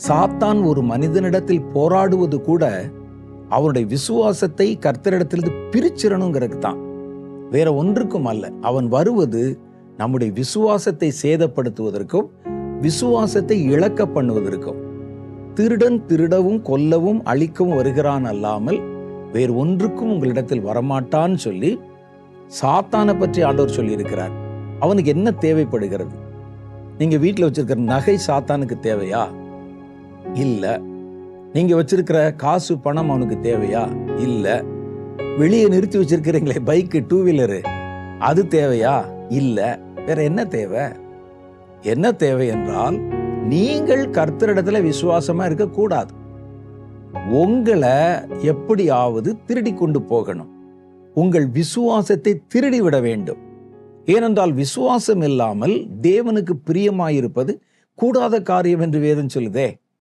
சாத்தான் ஒரு மனிதனிடத்தில் போராடுவது கூட அவனுடைய விசுவாசத்தை கர்த்தரிடத்திலிருந்து பிரிச்சிடணுங்கிறதுக்கு தான் வேற ஒன்றுக்கும் அல்ல. அவன் வருவது நம்முடைய விசுவாசத்தை சேதப்படுத்துவதற்கும் விசுவாசத்தை இழக்க பண்ணுவதற்கும் திருடன் திருடவும் கொல்லவும் அழிக்கவும் வருகிறான் அல்லாமல் வேறு ஒன்றுக்கும் உங்களிடத்தில் வரமாட்டான்னு சொல்லி சாத்தானை பற்றி ஆண்டவர் சொல்லியிருக்கிறார். அவனுக்கு என்ன தேவைப்படுகிறது? நீங்கள் வீட்டில் வச்சிருக்கிற நகை சாத்தானுக்கு தேவையா? இல்லை. நீங்கள் வச்சிருக்கிற காசு பணம் அவனுக்கு தேவையா? இல்லை. வெளியே நிறுத்தி வச்சிருக்கிறீங்களே பைக்கு டூ வீலரு அது தேவையா? இல்லை. வேற என்ன தேவை? என்ன தேவை என்றால் நீங்கள் கர்த்தரிடத்துல விசுவாசமா இருக்கக்கூடாது. உங்களை எப்படியாவது திருடி கொண்டு போகணும். உங்கள் விசுவாசத்தை திருடி விட வேண்டும். ஏனென்றால் விசுவாசம் இல்லாமல் தேவனுக்கு பிரியமாயிருப்பது கூடாத காரியம் என்று வேதம் சொல்லுதே.